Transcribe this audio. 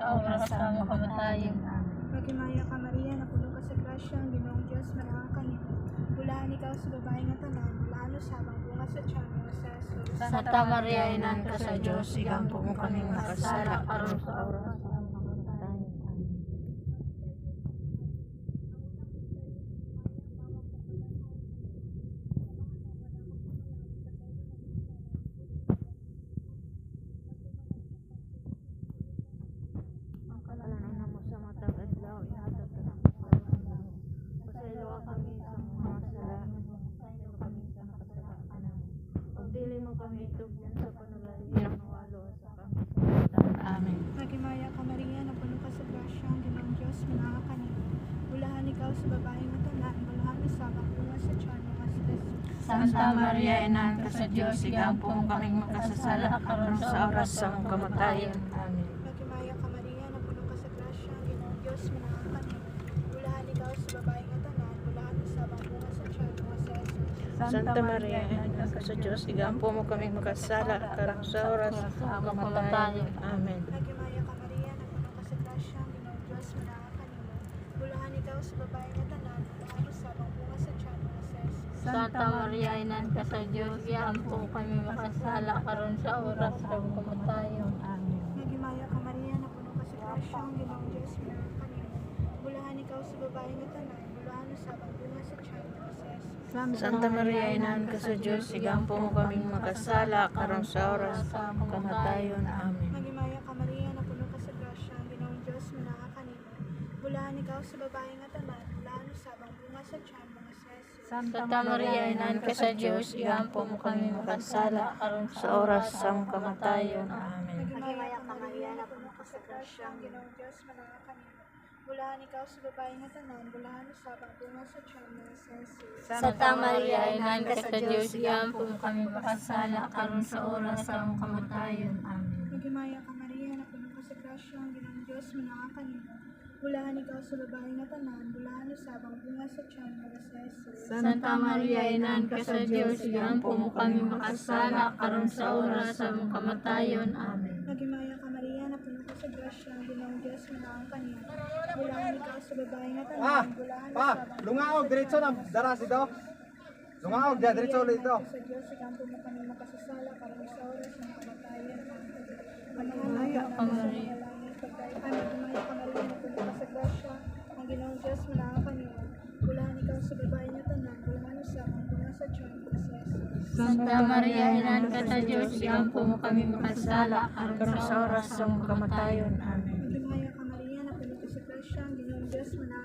sa oras sa aming kamatayan. Amen. Magimaya ka Maria, napuno ka sa grasya, ang Ginoong Diyos manangang kanino. Bulaan ikaw sa babae nga tanan, bulaan sa habang bunga sa tiyan mo sa Jesus. Santa Maria, Inan ka sa Diyos, igampo mo kaming makasala, karon sa oras sa aming kamatayan. Amen. Ang kalalanan mo sa matag adlaw, ihatag ka ng pagkakas. Pasaylo kami sa mga kasalanan, pasaylo kami sa kasalanan namin. Pag dili mo kami itugyan sa panagaling ng walo sa kami sa kamatayan. Amen. Magimaya ka Maria, napuno ka sa grasya, ang Ginoong Diyos manangang kanino. Bulaan ikaw sa babae nga tanan, bulaan sa habang bunga sa tiyan mo sa Jesus. Santa Maria, Inan ka sa Diyos, igampo mo kaming makasasala, karon sa oras sa aming kamatayan. Amen. Magimaya ka Maria, napuno ka sa grasya, ang Ginoong Diyos manangang kanino. Bulaan ikaw sa babae nga tanan, bulaan sa habang bunga sa tiyan mo sa. Santa Maria, ka sa Diyos, igampo mo kaming makasala, karon sa oras kamatayan. Amen. Nagimaya ka Maria, napuno ka sa grasya, ang Ginoong Diyos. Bulahan ikaw sa babae tanan, sa habang bunga sa tiyan mo Jesus. Santa Maria, Inan ka sa Diyos, iampo kami makasala karon sa oras kamatayon. Amen. Nagimaya ka Maria, napuno ka sa grasya, ang Ginoong Diyos manangang kanino. Bulahan ikaw sa babae nga tanan, Jesus. Santa Maria, Inan ka sa Diyos, igampo mo kaming makasala karon sa oras kamatayon. Amen. Nagimaya ka Maria, napuno ka sa grasya, ang Ginoong Diyos manangang kanino. Bulahan ikaw sa babae nga tanan, bulahan sa habang bunga sa tiyan mo sa Jesus. Santa Maria, Inan ka sa Diyos, igampo mo kami makasala karon sa oras sa kamatayon. Amen. Nagimaya ka Maria, napuno ka sa grasya, ang Ginoong Diyos manangang kanino. Bulahan ikaw sa babae nga tanan, bulahan sa habang bunga sa tiyan sa Jesus. Santa Maria, Inan ka sa Diyos, igampo mo kami makasala karon sa oras sa aming kamatayon. Amen. Nagimaya ka Maria, napuno ka sa grasya, ang Ginoong Diyos manangang kanino. Bulahan ikaw sa babae nga tanan, bulahan sa habang bunga sa tiyan sa Jesus. Santa Maria, Inan ka sa Diyos, igampo mo kami makasala karon sa oras sa aming kamatayon. Amen. Nagimaya ka Maria, sa grasya, ang Ginoong Diyos manangang kanino. Bulahan ikaw sa babae nga tanan, Ah, bulahan Pa, sa lungaog, diretso na, daras ito. Lungaog, dyan, diretso ulit ito. Sa Diyos, ikampo mo kami makasasala, karon sa oras ng kamatayan. Nagimaya ka, Maria. Ay, nagimaya ka Maria, napuno ka sa grasya, ang Ginoong Diyos manangang kanino. Bulahan ikaw sa babae nga tanan, bulahan sa bunga sa sa Jesus. Santa Maria, Inan ka sa Diyos, igampo mo kami makasala karon sa oras aming kamatayon. Amen. Maria, napuno ka sa Diyos kanino.